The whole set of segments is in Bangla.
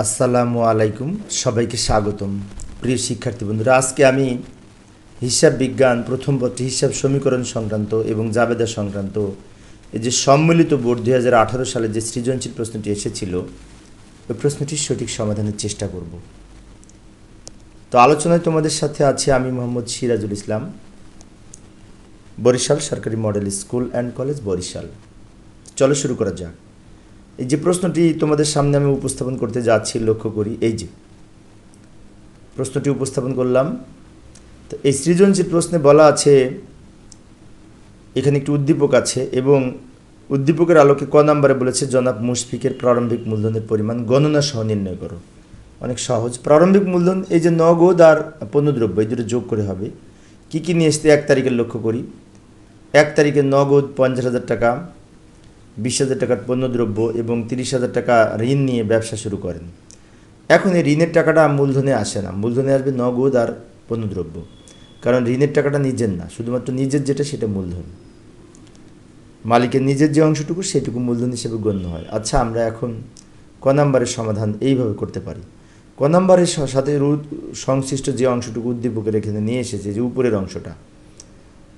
আসসালামু আলাইকুম, সবাইকে স্বাগতম। প্রিয় শিক্ষার্থী বন্ধুরা, আজকে আমি হিসাব বিজ্ঞান প্রথম পত্রে হিসাব সমীকরণ সংক্রান্ত এবং জাবেদা সংক্রান্ত এই যে সম্মিলিত বোর্ড দুই হাজার আঠারো সালে যে সৃজনশীল প্রশ্নটি এসেছিল, ওই প্রশ্নটির সঠিক সমাধানের চেষ্টা করব। তো আলোচনায় তোমাদের সাথে আছে আমি মোহাম্মদ সিরাজুল ইসলাম, বরিশাল সরকারি model school and college Barishal. চলো শুরু করা যাক। এই যে প্রশ্নটি তোমাদের সামনে আমি উপস্থাপন করতে যাচ্ছি, লক্ষ্য করি, এই যে প্রশ্নটি উপস্থাপন করলাম। তো এই সৃজনশীল প্রশ্নে বলা আছে, এখানে একটি উদ্দীপক আছে এবং উদ্দীপকের আলোকে ক নাম্বারে বলেছে, জনাব মুশফিকের প্রারম্ভিক মূলধনের পরিমাণ গণনা সহ নির্ণয় করো। অনেক সহজ। প্রারম্ভিক মূলধন, এই যে নগদ আর পণ্যদ্রব্য, এই দুটো যোগ করে হবে। কী কী নিয়ে এসতে এক তারিখের লক্ষ্য করি। এক তারিখে নগদ পঞ্চাশ হাজার টাকা বিশ হাজার টাকার পণ্যদ্রব্য এবং তিরিশ হাজার টাকা ঋণ নিয়ে ব্যবসা শুরু করেন। এখন এই ঋণের টাকাটা মূলধনে আসে না। মূলধনে আসবে নগদ আর পণ্যদ্রব্য। কারণ ঋণের টাকাটা নিজের না, শুধুমাত্র নিজের যেটা সেটা মূলধন। মালিকের নিজের যে অংশটুকু সেটুকু মূলধন হিসেবে গণ্য হয়। আচ্ছা আমরা এখন ক নাম্বারের সমাধান এইভাবে করতে পারি। ক নাম্বারের সাথে সংশ্লিষ্ট যে অংশটুকু উদ্দীপকের এখানে নিয়ে এসেছে, যে উপরের অংশটা।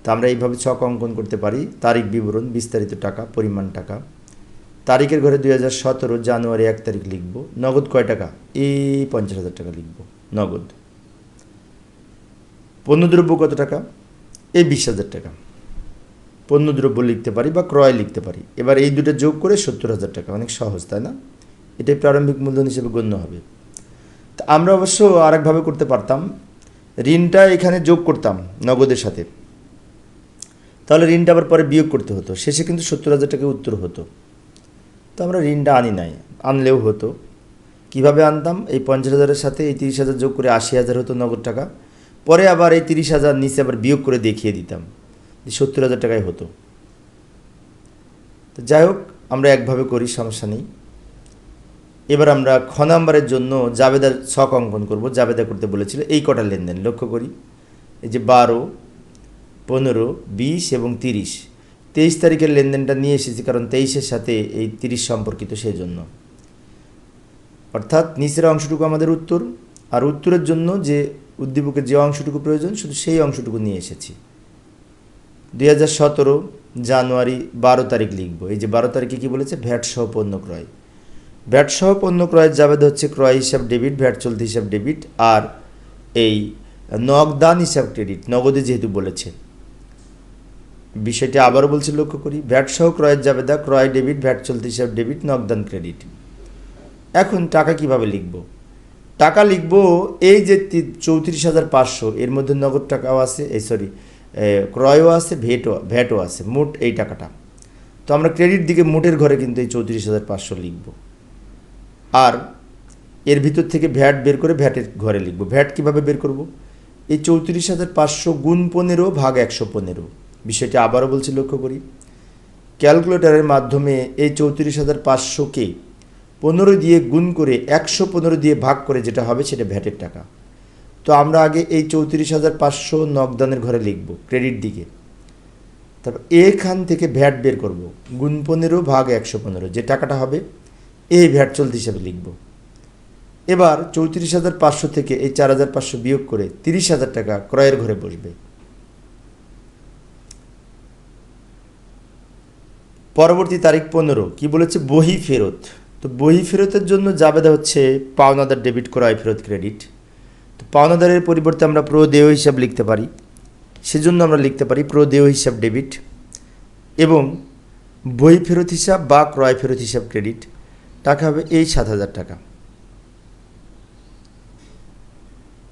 তা আমরা এইভাবে ছক অঙ্কন করতে পারি। তারিখ বিবরণ, বিস্তারিত টাকা, পরিমাণ টাকা। তারিখের ঘরে দুই হাজার সতেরো জানুয়ারি এক তারিখ লিখব। নগদ কয় টাকা? এই পঞ্চাশ হাজার টাকা লিখব। নগদ। পণ্যদ্রব্য কত টাকা? এই বিশ হাজার টাকা। পণ্যদ্রব্য লিখতে পারি বা ক্রয় লিখতে পারি। এবার এই দুটো যোগ করে সত্তর হাজার টাকা। অনেক সহজ, তাই না? এটাই প্রারম্ভিক মূলধন হিসেবে গণ্য হবে। তা আমরা অবশ্য আরেকভাবে করতে পারতাম। ঋণটা এখানে যোগ করতাম নগদের সাথে। তাহলে ঋণটা আবার পরে বিয়োগ করতে হতো। শেষে কিন্তু সত্তর হাজার টাকা উত্তর হতো। তো আমরা ঋণটা আনি নাই। আনলেও হতো। কীভাবে আনতাম? এই পঞ্চাশ হাজারের সাথে এই তিরিশ হাজার যোগ করে আশি হাজার হতো নগদ টাকা। পরে আবার এই তিরিশ হাজার নিচে আবার বিয়োগ করে দেখিয়ে দিতাম সত্তর হাজার টাকায় হতো। তো যাই হোক, আমরা একভাবে করি, সমস্যা নেই। এবার আমরা খ নাম্বারের জন্য জাবেদার ছক অঙ্কন করব। জাবেদা করতে বলেছিল এই কটা লেনদেন। লক্ষ্য করি। এই যে বারো পনেরো, বিশ এবং তিরিশ। তেইশ তারিখের লেনদেনটা নিয়ে এসেছি কারণ তেইশের সাথে এই তিরিশ সম্পর্কিত সেই জন্য অর্থাৎ নিচের অংশটুকু আমাদের উত্তর, আর উত্তরের জন্য যে উদ্দীপকের যে অংশটুকু প্রয়োজন, শুধু সেই অংশটুকু নিয়ে এসেছি। দুই হাজার সতেরো জানুয়ারি বারো তারিখ লিখব। এই যে বারো তারিখে কী বলেছে? ভ্যাট সহ পণ্য ক্রয়। ভ্যাট সহ পণ্য ক্রয়ের জাবেদ হচ্ছে ক্রয় হিসাব ডেবিট, ভ্যাট চলতি হিসাব ডেবিট, আর এই নগদান হিসাব ক্রেডিট, নগদে যেহেতু বলেছে। বিষয়টি আবারও বলছি, লক্ষ্য করি ভ্যাট সহ ক্রয়ের জাবেদা, ক্রয় ডেবিট, ভ্যাট চলতি হিসাব ডেবিট, নগদান ক্রেডিট। এখন টাকা কীভাবে লিখব? টাকা লিখব এই যে চৌত্রিশ হাজার পাঁচশো, এর মধ্যে নগদ টাকাও আছে, এই সরি ক্রয়ও আছে, ভেটও, ভ্যাটও আছে, মোট এই টাকাটা। তো আমরা ক্রেডিট দিকে মোটের ঘরে কিন্তু এই চৌত্রিশ হাজার পাঁচশো লিখব। আর এর ভিতর থেকে ভ্যাট বের করে ভ্যাটের ঘরে লিখব। ভ্যাট কীভাবে বের করব? এই চৌত্রিশ হাজার পাঁচশো গুণ পনেরো ভাগ একশো পনেরো। বিষয়টি আবারও বলছি লক্ষ্য করি। ক্যালকুলেটরের মাধ্যমে এই চৌত্রিশ হাজার পাঁচশোকে পনেরো দিয়ে গুণ করে একশো পনেরো দিয়ে ভাগ করে যেটা হবে সেটা ভ্যাটের টাকা। তো আমরা আগে এই চৌত্রিশ হাজার পাঁচশো নগদানের ঘরে লিখব, ক্রেডিট দিকে। তারপর এখান থেকে ভ্যাট বের করব, গুণ পনেরো ভাগ একশো পনেরো, যে টাকাটা হবে এই ভ্যাট চলতি হিসাবে লিখব। এবার চৌত্রিশ হাজার পাঁচশো থেকে এই চার হাজার পাঁচশো বিয়োগ করে তিরিশ হাজার টাকা ক্রয়ের ঘরে বসবে। পরবর্তী তারিখ পনেরো। কি বলেছে? বহি ফেরত। তো বহি ফেরতের জন্য জাবেদা হচ্ছে পাওনাদার ডেবিট ক্রয় ফেরত ক্রেডিট। তো পাওনাদারের পরিবর্তে আমরা প্রদেয় হিসাব লিখতে পারি। সেজন্য আমরা লিখতে পারি প্রদেয় হিসাব ডেবিট এবং বই ফেরত হিসাব বা ক্রয় ফেরত হিসাব ক্রেডিট। টাকা হবে এই সাত হাজার টাকা।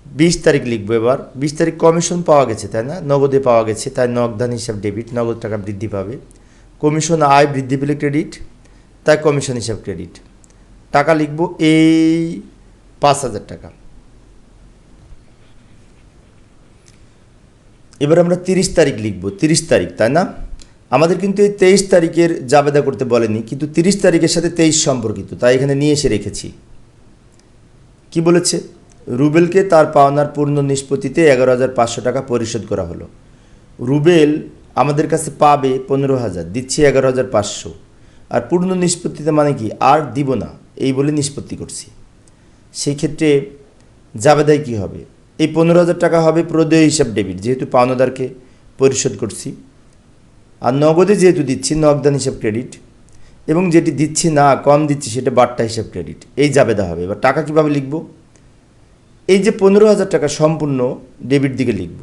বিশ তারিখ লিখব এবার। বিশ তারিখ কমিশন পাওয়া গেছে, তাই না? নগদে পাওয়া গেছে, তাই নগদান হিসাব ডেবিট, নগদ টাকা বৃদ্ধি পাবে। কমিশন আয় বৃদ্ধি পেলে ক্রেডিট তাই কমিশন হিসাব ক্রেডিট টাকা লিখব এই পাঁচ হাজার টাকা। এবার আমরা তিরিশ তারিখ লিখব, তিরিশ তারিখ, তাই না? আমাদের কিন্তু এই তেইশ তারিখের জাবেদা করতে বলেনি, কিন্তু তিরিশ তারিখের সাথে তেইশ সম্পর্কিত, তাই এখানে নিয়ে এসে রেখেছি। কি বলেছে? রুবেলকে তার পাওনার পূর্ণ নিষ্পত্তিতে এগারো হাজার পাঁচশো টাকা পরিশোধ করা হলো। রুবেল আমাদের কাছে পাবে পনেরো হাজার, দিচ্ছি এগারো হাজার পাঁচশো। আর পূর্ণ নিষ্পত্তিতে মানে কি? আর দিব না, এই বলে নিষ্পত্তি করছি। সেই ক্ষেত্রে জাবেদায় কী হবে? এই পনেরো হাজার টাকা হবে প্রদেয় হিসাব ডেবিট, যেহেতু পাওনাদারকে পরিশোধ করছি। আর নগদে যেহেতু দিচ্ছি, নগদান হিসাব ক্রেডিট। এবং যেটি দিচ্ছি না, কম দিচ্ছি, সেটা বাট্টা হিসাব ক্রেডিট। এই জাবেদা হবে। এবার টাকা কীভাবে লিখব? এই যে পনেরো হাজার টাকা সম্পূর্ণ ডেবিট দিকে লিখব।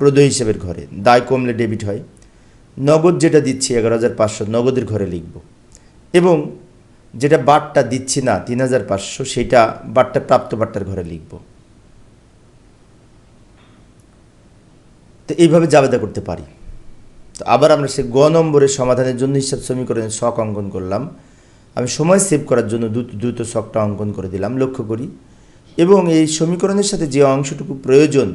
প্রদয় হিসাবের ঘরে। দায় কমলে ডেবিট হয়। নগদ যেটা দিচ্ছি এগারো হাজার পাঁচশো, নগদের ঘরে লিখব। এবং যেটা বাটটা দিচ্ছি না, তিন হাজার পাঁচশো, সেটা বাট্টা প্রাপ্ত বাট্টার ঘরে লিখব। তো এইভাবে জাবেদা করতে পারি। তো আবার আমরা সে গ নম্বরের সমাধানের জন্য হিসাব সমীকরণের শখ অঙ্কন করলাম। আমি সময় সেভ করার জন্য দ্রুত দ্রুত শখটা অঙ্কন করে দিলাম, লক্ষ্য করি। এবং এই সমীকরণের সাথে যে অংশটুকু প্রয়োজন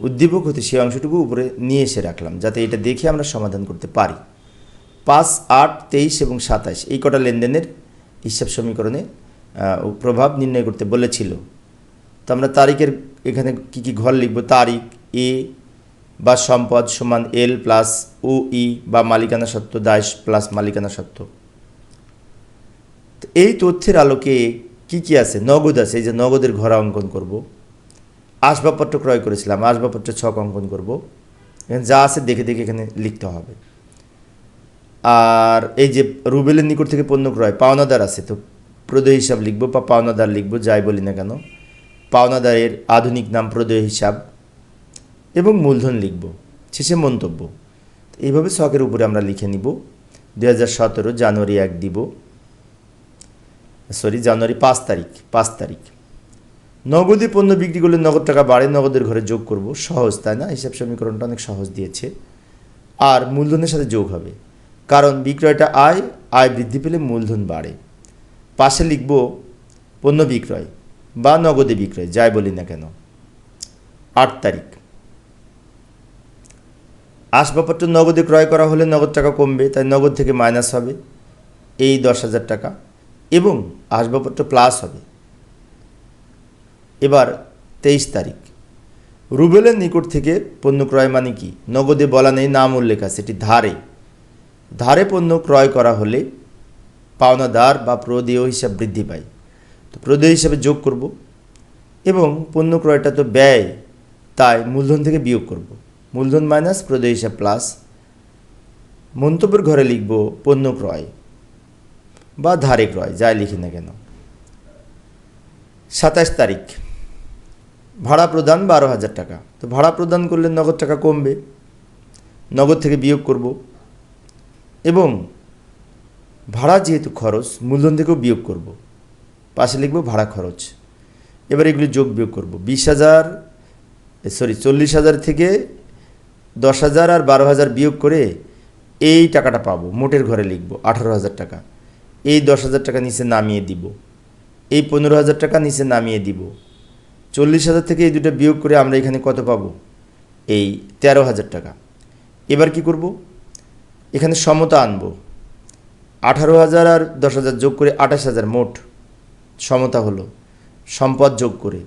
উদ্দীপক হতে সেই অংশটুকু উপরে নিয়ে এসে রাখলাম, যাতে এটা দেখে আমরা সমাধান করতে পারি। পাঁচ, আট, তেইশ এবং সাতাশ এই কটা লেনদেনের হিসাব সমীকরণে প্রভাব নির্ণয় করতে বলেছিল। তো আমরা তারিখের এখানে কি কি ঘর লিখব? তারিখ, এ, বা সম্পদ সমান এল প্লাস ও ই, বা মালিকানা সত্ত্ব দায় প্লাস মালিকানা সত্ত্ব। এই তথ্যের আলোকে কি কি আছে? নগদ আছে, এই যে নগদের ঘর অঙ্কন করব। আসবাবপত্র ক্রয় করেছিলাম আসবাবপত্র ছক অঙ্কন করব। এখানে যা আছে দেখে দেখে এখানে লিখতে হবে। আর এই যে রুবেলের নিকট থেকে পণ্য ক্রয়, পাওনাদার আছে, তো প্রদয় হিসাব লিখব বা পাওনাদার লিখব, যাই বলি না কেন। পাওনাদারের আধুনিক নাম প্রদয় হিসাব এবং মূলধন লিখব, শেষে মন্তব্য। এইভাবে শখের উপরে আমরা লিখে নিব। দু হাজার সতেরো জানুয়ারি এক দিব। সরি, জানুয়ারি পাঁচ তারিখ পাঁচ তারিখ। নগদে পণ্য বিক্রি করলে নগদ টাকা বাড়ে নগদের ঘরে যোগ করব। সহজ, তাই না? হিসাব সমীকরণটা অনেক সহজ দিয়েছে। আর মূলধনের সাথে যোগ হবে। কারণ বিক্রয়টা আয় আয় বৃদ্ধি পেলে মূলধন বাড়ে। পাশে লিখব পণ্য বিক্রয় বা নগদে বিক্রয়, যাই বলি না কেন। আট তারিখ। আসবাবপত্র নগদে ক্রয় করা হলে নগদ টাকা কমবে, তাই নগদ থেকে মাইনাস হবে। এই দশ হাজার টাকা। এবং আসবাবপত্র প্লাস হবে। এবার তেইশ তারিখ। রুবেলের নিকট থেকে পণ্য ক্রয় মানে কি? নগদে বলা নেই, নাম উল্লেখ আছে, এটি ধারে। ধারে পণ্য ক্রয় করা হলে পাওনাদার বা প্রদেয় হিসাব বৃদ্ধি পায়। তো প্রদেয় হিসাবে যোগ করব। এবং পণ্য ক্রয়টা তো ব্যয়, তাই মূলধন থেকে বিয়োগ করব। মূলধন মাইনাস প্রদেয় হিসাব প্লাস মন্তব্যের ঘরে লিখব পণ্য ক্রয় বা ধারে ক্রয়, যাই লিখি না কেন। সাতাশ তারিখ। ভাড়া প্রদান বারো হাজার টাকা। তো ভাড়া প্রদান করলে নগদ টাকা কমবে। নগদ থেকে বিয়োগ করব। এবং ভাড়া যেহেতু খরচ, মূলধন থেকেও বিয়োগ করব। পাশে লিখব ভাড়া খরচ। এবার এগুলি যোগ বিয়োগ করব। বিশ হাজার সরি, চল্লিশ হাজার থেকে দশ হাজার আর বারো হাজার বিয়োগ করে এই টাকাটা পাবো। মোটের ঘরে লিখব আঠারো হাজার টাকা। এই দশ হাজার টাকা নিচে নামিয়ে দিব। এই পনেরো হাজার টাকা নিচে নামিয়ে দিব। চল্লিশ হাজার থেকে এই দুটো বিয়োগ করে আমরা এখানে কত পাবো? এই তেরো হাজার টাকা। এবার কি করব? এখানে সমতা আনব। আঠারো হাজার আর দশ হাজার যোগ করে আঠাশ হাজার মোট সমতা হলো। সম্পদ যোগ করে।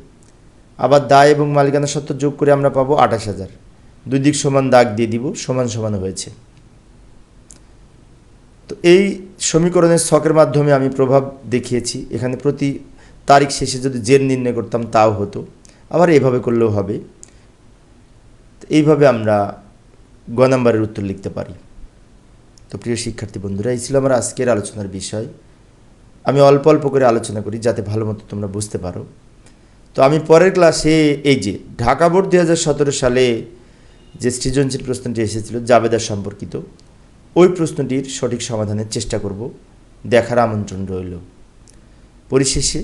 আবার দায় এবং মালিকানা সত্ত্ব যোগ করে আমরা পাবো আঠাশ হাজার। দুই দিক সমান দাগ দিয়ে দিব, সমান সমান হয়েছে। তো এই সমীকরণের ছকের মাধ্যমে আমি প্রভাব দেখিয়েছি। এখানে প্রতি তারিখ শেষে যদি জের নির্ণয় করতাম, তাও হতো। আবার এভাবে করলেও হবে। এইভাবে আমরা গ নাম্বারের উত্তর লিখতে পারি। তো প্রিয় শিক্ষার্থী বন্ধুরা, এই ছিল আমার আজকের আলোচনার বিষয়। আমি অল্প অল্প করে আলোচনা করি যাতে ভালো মতো তোমরা বুঝতে পারো। তো আমি পরের ক্লাসে এই যে ঢাকা বোর্ড দু হাজার সতেরো সালে যে সৃজনশীল প্রশ্নটি এসেছিল জাবেদার সম্পর্কিত, ওই প্রশ্নটির সঠিক সমাধানের চেষ্টা করব। দেখার আমন্ত্রণ রইল। পরিশেষে